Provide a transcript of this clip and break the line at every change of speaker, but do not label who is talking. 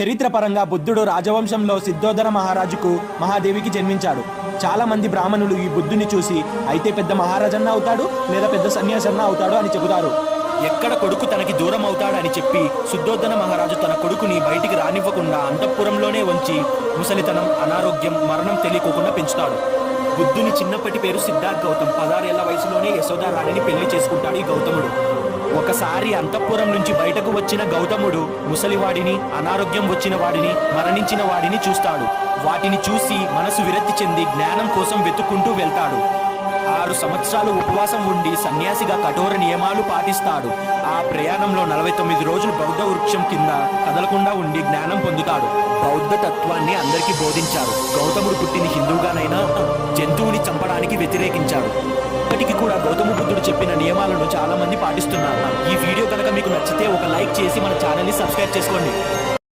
చరిత్రపరంగా బుద్ధుడు రాజవంశంలో సిద్ధోధర మహారాజుకు మహాదేవికి జన్మించాడు. చాలా మంది బ్రాహ్మణులు ఈ బుద్ధుని చూసి అయితే పెద్ద మహారాజన్న అవుతాడు లేదా పెద్ద సన్యాసన్న అవుతాడు? అని చెబుతారు. ఎక్కడ కొడుకు తనకి దూరం అవుతాడని చెప్పి శుద్ధోధన మహారాజు తన కొడుకుని బయటికి రానివ్వకుండా అంతఃపురంలోనే ఉంచి ముసలితనం అనారోగ్యం మరణం తెలియకోకుండా పెంచుతాడు. బుద్ధుని చిన్నప్పటి పేరు సిద్ధార్థ్ గౌతమ్. పదారేళ్ళ వయసులోనే యశోదారాణిని పెళ్ళి చేసుకుంటాడు ఈ గౌతముడు. ఒకసారి అంతఃపురం నుంచి బయటకు వచ్చిన గౌతముడు ముసలివాడిని అనారోగ్యం వచ్చిన వాడిని మరణించిన వాడిని చూస్తాడు. వాటిని చూసి మనసు విరక్తి చెంది జ్ఞానం కోసం వెతుక్కుంటూ వెళ్తాడు. ఆరు సంవత్సరాలు ఉపవాసం ఉండి సన్యాసిగా కఠోర నియమాలు పాటిస్తాడు. ఆ ప్రయాణంలో నలభై తొమ్మిది రోజులు బౌద్ధ వృక్షం కింద కదలకుండా ఉండి జ్ఞానం పొందుతాడు. బౌద్ధ తత్వాన్ని అందరికీ బోధించాడు. గౌతముడు పుట్టిన హిందువుగానైనా జంతువుని చంపడానికి వ్యతిరేకించాడు. చెప్పిన నియమాలను చాలా మంది పాటిస్తున్నారు ఈ వీడియో కనుక మీకు నచ్చితే ఒక లైక్ చేసి మన ఛానల్ని సబ్స్క్రైబ్ చేసుకోండి.